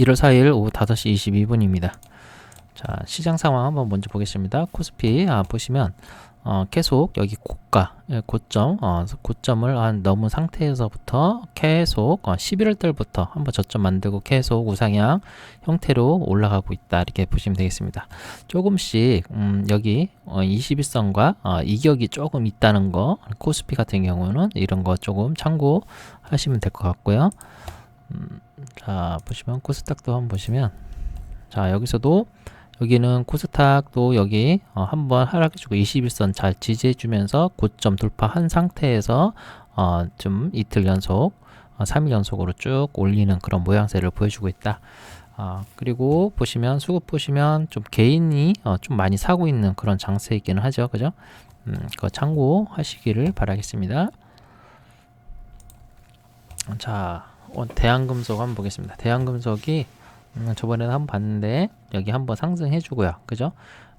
1월 4일 오후 5시 22분입니다. 자, 시장 상황 한번 먼저 보겠습니다. 코스피 아, 보시면 어, 계속 여기 고가 예, 고점 어, 고점을 한 넘은 상태에서부터 계속 어, 11월 달부터 한번 저점 만들고 계속 우상향 형태로 올라가고 있다 이렇게 보시면 되겠습니다. 조금씩 음, 여기 어, 21선과 어, 이격이 조금 있다는 거 코스피 같은 경우는 이런 거 조금 참고하시면 될 것 같고요. 음, 자 보시면 코스닥도 한번 보시면 자 여기서도 여기는 코스닥도 여기 어, 한번 하락해주고 21선 잘 지지해주면서 고점 돌파한 상태에서 어, 좀 이틀 연속 어, 3일 연속으로 쭉 올리는 그런 모양새를 보여주고 있다. 어, 그리고 보시면 수급 보시면 좀 개인이 어, 좀 많이 사고 있는 그런 장세이기는 하죠, 그죠? 음, 그거 참고하시기를 바라겠습니다. 자, 어, 대한금속 한번 보겠습니다. 대한금속이 음, 저번에는 한번 봤는데 여기 한번 상승해 주고요, 그죠?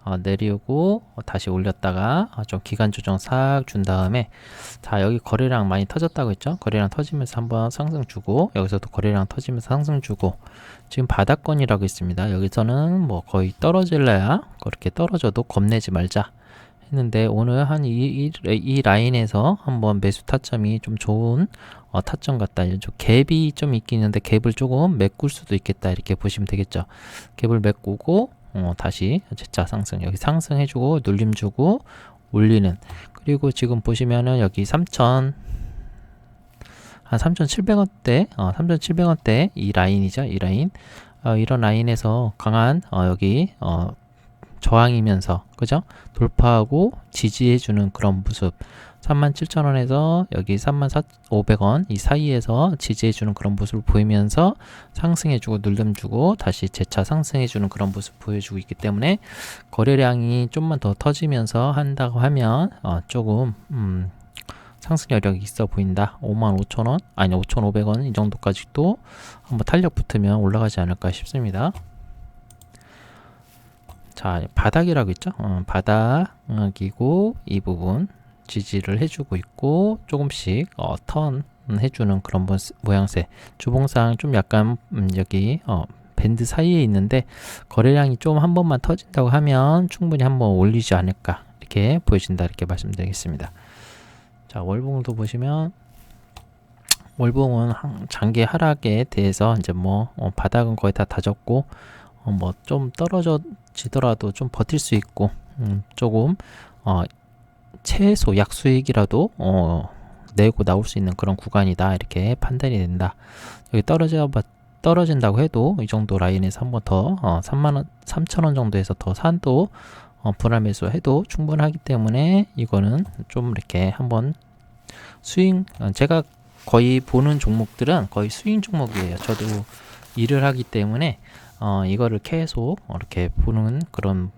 어, 내리고 어, 다시 올렸다가 어, 좀 기간 조정 싹 준 다음에 자 여기 거래량 많이 터졌다고 했죠 거래량 터지면서 한번 상승 주고 여기서도 거래량 터지면서 상승 주고 지금 바닥권이라고 있습니다 여기서는 뭐 거의 떨어질래야 그렇게 떨어져도 겁내지 말자 했는데 오늘 한이 이, 이 라인에서 한번 매수 타점이 좀 좋은 어, 타점 같다. 좀 갭이 좀 있긴 있는데 갭을 조금 메꿀 수도 있겠다. 이렇게 보시면 되겠죠. 갭을 메꾸고 어, 다시 재차 상승 여기 상승해주고 눌림 주고 올리는 그리고 지금 보시면은 여기 3천 한 3,700원대 어, 3,700원대 이 라인이죠. 이 라인 어, 이런 라인에서 강한 어, 여기 어, 저항이면서 그죠? 돌파하고 지지해주는 그런 모습 37,000원에서 여기 34,500원 이 사이에서 지지해주는 그런 모습을 보이면서 상승해주고 눌름주고 다시 재차 상승해주는 그런 모습 보여주고 있기 때문에 거래량이 좀만 더 터지면서 한다고 하면 어, 조금 음, 상승 여력이 있어 보인다. 55,000원 아니 5,500원 이 정도까지도 한번 탄력 붙으면 올라가지 않을까 싶습니다. 자 바닥이라고 있죠? 어, 바닥이고 이 부분 지지를 해주고 있고 조금씩 어, 턴 해주는 그런 모양새. 주봉상 좀 약간 음, 여기 어, 밴드 사이에 있는데 거래량이 좀 한 번만 터진다고 하면 충분히 한번 올리지 않을까 이렇게 보여진다 이렇게 말씀드리겠습니다. 자 월봉도 보시면 월봉은 장기 하락에 대해서 이제 뭐 어, 바닥은 거의 다 다졌고 어, 뭐좀 떨어져지더라도 좀 버틸 수 있고 음, 조금 어, 최소 약수익이라도 어, 내고 나올 수 있는 그런 구간이다 이렇게 판단이 된다. 여기 떨어져 떨어진다고 해도 이 정도 라인에서 한 번 더 어, 3만 원, 3천 원 정도에서 더 산도 어, 분할 매수 해도 충분하기 때문에 이거는 좀 이렇게 한번 스윙 어, 제가 거의 보는 종목들은 거의 스윙 종목이에요. 저도 일을 하기 때문에 어, 이거를 계속 이렇게 보는 그런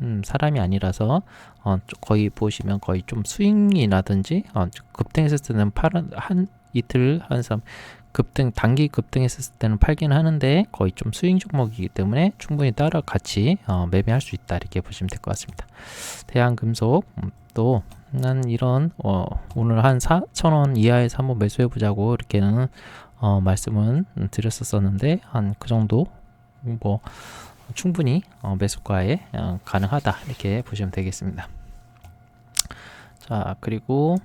음, 사람이 아니라서 어, 거의 보시면 거의 좀 스윙이라든지 어, 급등했을 때는 팔은 한 이틀 한삼 급등 단기 급등했을 때는 팔긴 하는데 거의 좀 스윙 종목이기 때문에 충분히 따라 같이 어, 매매할 수 있다 이렇게 보시면 될 것 같습니다. 대한금속 음, 또 난 이런 어, 오늘 한 4천원 이하에서 한번 매수해 보자고 이렇게는 어, 말씀은 드렸었었는데 한 그 정도 뭐 충분히 어, 매수가에 어, 가능하다 이렇게 보시면 되겠습니다. 자 그리고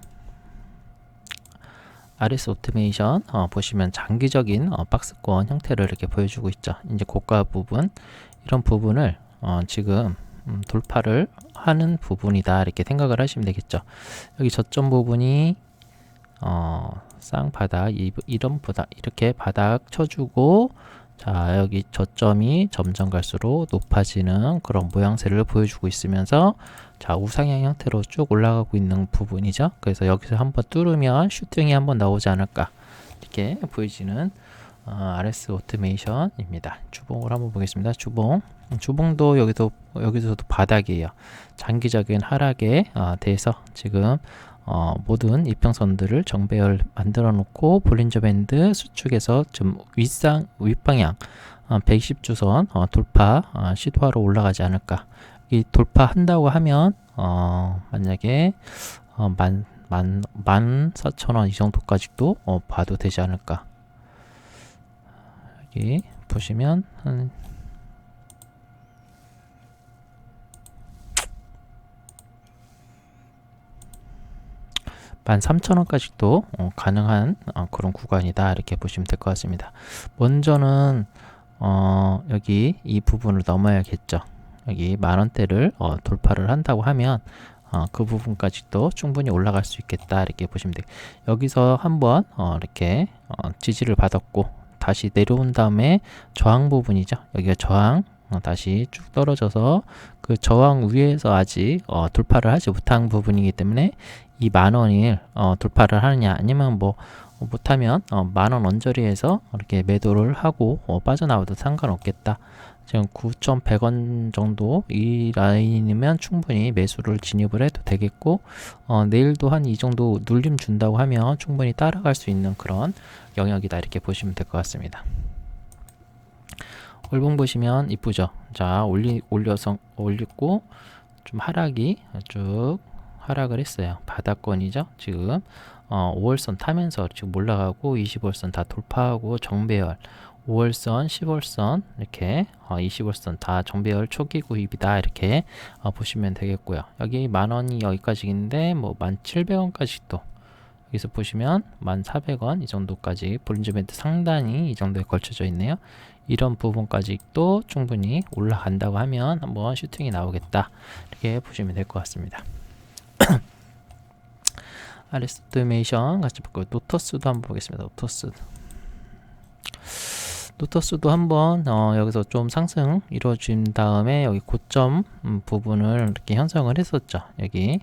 RS 오토메이션 어, 보시면 장기적인 어, 박스권 형태를 이렇게 보여주고 있죠. 이제 고가 부분 이런 부분을 어, 지금 음, 돌파를 하는 부분이다 이렇게 생각을 하시면 되겠죠. 여기 저점 부분이 어, 쌍바닥 이, 이런 바닥 이렇게 바닥 쳐주고 자 여기 저점이 점점 갈수록 높아지는 그런 모양새를 보여주고 있으면서 자 우상향 형태로 쭉 올라가고 있는 부분이죠. 그래서 여기서 한번 뚫으면 슈팅이 한번 나오지 않을까 이렇게 보여지는 어, RS 오토메이션입니다. 주봉을 한번 보겠습니다. 주봉. 주봉도 여기도 여기서도 바닥이에요. 장기적인 하락에 어, 대해서 지금 어, 모든 이평선들을 정배열 만들어 놓고 볼린저 밴드 수축에서 좀 윗상 윗방향 어, 110주선 어, 돌파 어, 시도하러 올라가지 않을까. 이 돌파한다고 하면 어, 만약에 어, 만, 만, 만 사천 원 이 정도까지도 어, 봐도 되지 않을까. 여기 보시면 한 만 삼천 원까지도 어, 가능한 어, 그런 구간이다 이렇게 보시면 될 것 같습니다. 먼저는 어, 여기 이 부분을 넘어야겠죠. 여기 만 원대를 어, 돌파를 한다고 하면 어, 그 부분까지도 충분히 올라갈 수 있겠다 이렇게 보시면 돼요. 여기서 한번 어, 이렇게 어, 지지를 받았고 다시 내려온 다음에 저항 부분이죠. 여기가 저항 어, 다시 쭉 떨어져서 그 저항 위에서 아직 어, 돌파를 하지 못한 부분이기 때문에 이 만 원을 어, 돌파를 하느냐 아니면 뭐 어, 못하면 어, 만원 언저리에서 이렇게 매도를 하고 어, 빠져나와도 상관없겠다. 지금 9,100원 정도 이 라인이면 충분히 매수를 진입을 해도 되겠고 어, 내일도 한 이 정도 눌림 준다고 하면 충분히 따라갈 수 있는 그런 영역이다 이렇게 보시면 될 것 같습니다. 월봉 보시면 이쁘죠. 자 올리 올려서 올렸고 좀 하락이 쭉 하락을 했어요. 바닥권이죠. 지금 어, 5월선 타면서 지금 올라가고 20월선 다 돌파하고 정배열 5월선, 10월선 이렇게 어, 20월선 다 정배열 초기 구입이다 이렇게 어, 보시면 되겠고요. 여기 만 원이 여기까지인데 뭐 1,700원까지 또 여기서 보시면 1,400원 이 정도까지 볼린저 밴드 상단이 이 정도에 걸쳐져 있네요. 이런 부분까지 또 충분히 올라간다고 하면 한번 슈팅이 나오겠다 이렇게 보시면 될 것 같습니다. 아리스토메이션 같이 볼까요? 노터스도 한번 보겠습니다. 노터스. 노터스도 한번 어, 여기서 좀 상승 이루어진 다음에 여기 고점 음, 부분을 이렇게 형성을 했었죠. 여기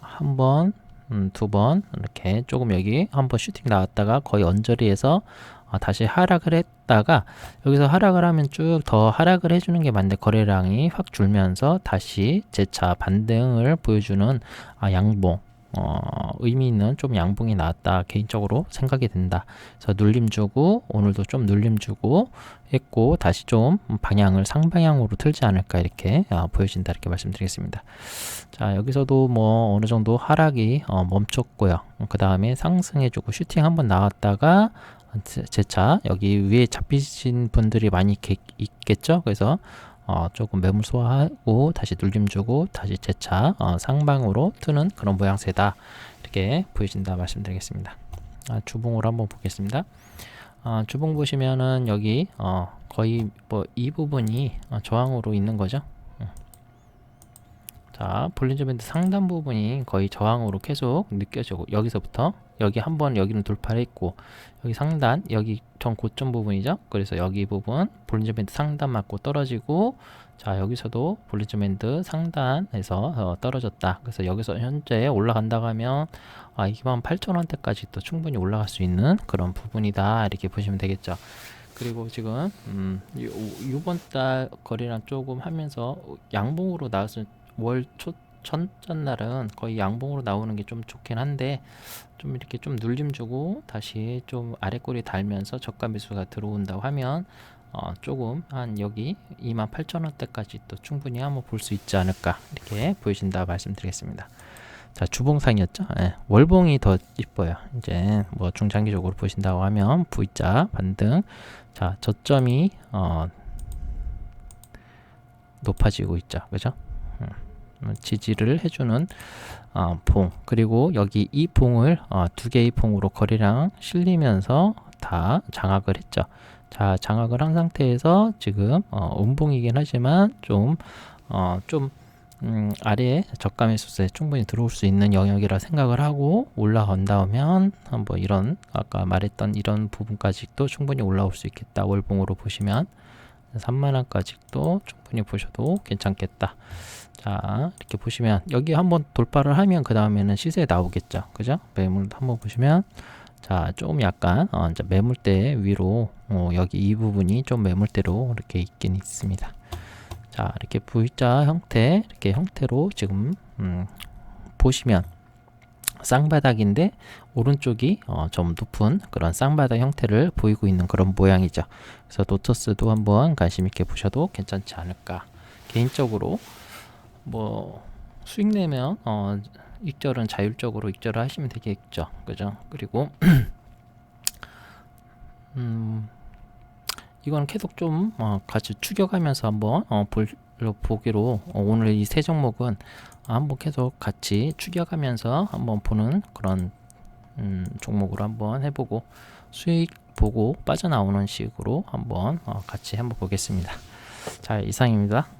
한 번, 음, 두 번 이렇게 조금 여기 한번 슈팅 나왔다가 거의 언저리에서 어, 다시 하락을 했다가 여기서 하락을 하면 쭉 더 하락을 해주는 게 맞는데 거래량이 확 줄면서 다시 재차 반등을 보여주는 아, 양봉 어, 의미 있는 좀 양봉이 나왔다 개인적으로 생각이 된다. 그래서 눌림 주고 오늘도 좀 눌림 주고 했고 다시 좀 방향을 상방향으로 틀지 않을까 이렇게 어, 보여진다 이렇게 말씀드리겠습니다. 자 여기서도 뭐 어느 정도 하락이 어, 멈췄고요. 그 다음에 상승해주고 슈팅 한번 나왔다가 재차 여기 위에 잡히신 분들이 많이 있겠죠. 그래서 어, 조금 매물 소화하고 다시 눌림 주고 다시 재차 어, 상방으로 트는 그런 모양새다 이렇게 보여진다 말씀드리겠습니다. 아, 주봉으로 한번 보겠습니다. 아, 주봉 보시면은 여기 어, 거의 뭐 이 부분이 어, 저항으로 있는 거죠. 음. 자, 볼린저 밴드 상단 부분이 거의 저항으로 계속 느껴지고 여기서부터 여기 한번 여기는 돌파를 했고 여기 상단 여기 전 고점 부분이죠? 그래서 여기 부분 볼린저 밴드 상단 맞고 떨어지고 자 여기서도 볼린저 밴드 상단에서 어, 떨어졌다. 그래서 여기서 현재 올라간다고 하면 아 2만 8천원대까지 또 충분히 올라갈 수 있는 그런 부분이다. 이렇게 보시면 되겠죠. 그리고 지금 음, 이번 달 거래량 조금 하면서 양봉으로 나왔을 월 초 첫째 날은 거의 양봉으로 나오는 게 좀 좋긴 한데 좀 이렇게 좀 눌림 주고 다시 좀 아래 꼬리 달면서 저가 매수가 들어온다고 하면 어 조금 한 여기 28,000원대까지 또 충분히 한번 볼 수 있지 않을까 이렇게 보여진다 말씀드리겠습니다. 자 주봉상이었죠. 예, 월봉이 더 이뻐요. 이제 뭐 중장기적으로 보신다고 하면 V자 반등. 자 저점이 어 높아지고 있죠. 그죠? 음. 지지를 해주는 어, 봉. 그리고 여기 이 봉을 어, 두 개의 봉으로 거래량 실리면서 다 장악을 했죠. 자 장악을 한 상태에서 지금 어, 음봉이긴 하지만 좀좀 어, 좀, 음, 아래에 저가 매수세 충분히 들어올 수 있는 영역이라 생각을 하고 올라간다면 한번 이런 아까 말했던 이런 부분까지도 충분히 올라올 수 있겠다. 월봉으로 보시면 3만원까지도 충분히 보셔도 괜찮겠다. 자 이렇게 보시면 여기 한번 돌파를 하면 그 다음에는 시세 나오겠죠. 그죠? 매물 한번 보시면 자 좀 약간 어, 이제 매물대 위로 어, 여기 이 부분이 좀 매물대로 이렇게 있긴 있습니다. 자 이렇게 V자 형태 이렇게 형태로 지금 음, 보시면 쌍바닥인데 오른쪽이 어, 좀 높은 그런 쌍바닥 형태를 보이고 있는 그런 모양이죠 그래서 노터스도 한번 관심 있게 보셔도 괜찮지 않을까 개인적으로 뭐 수익 내면 어 익절은 자율적으로 익절을 하시면 되겠죠. 그죠? 그리고 음 이거는 계속 좀 어, 같이 추격하면서 한번 어, 볼, 보기로 어, 오늘 이 세 종목은 한번 계속 같이 추격하면서 한번 보는 그런 음, 종목으로 한번 해보고 수익 보고 빠져나오는 식으로 한번 어, 같이 한번 보겠습니다. 자 이상입니다.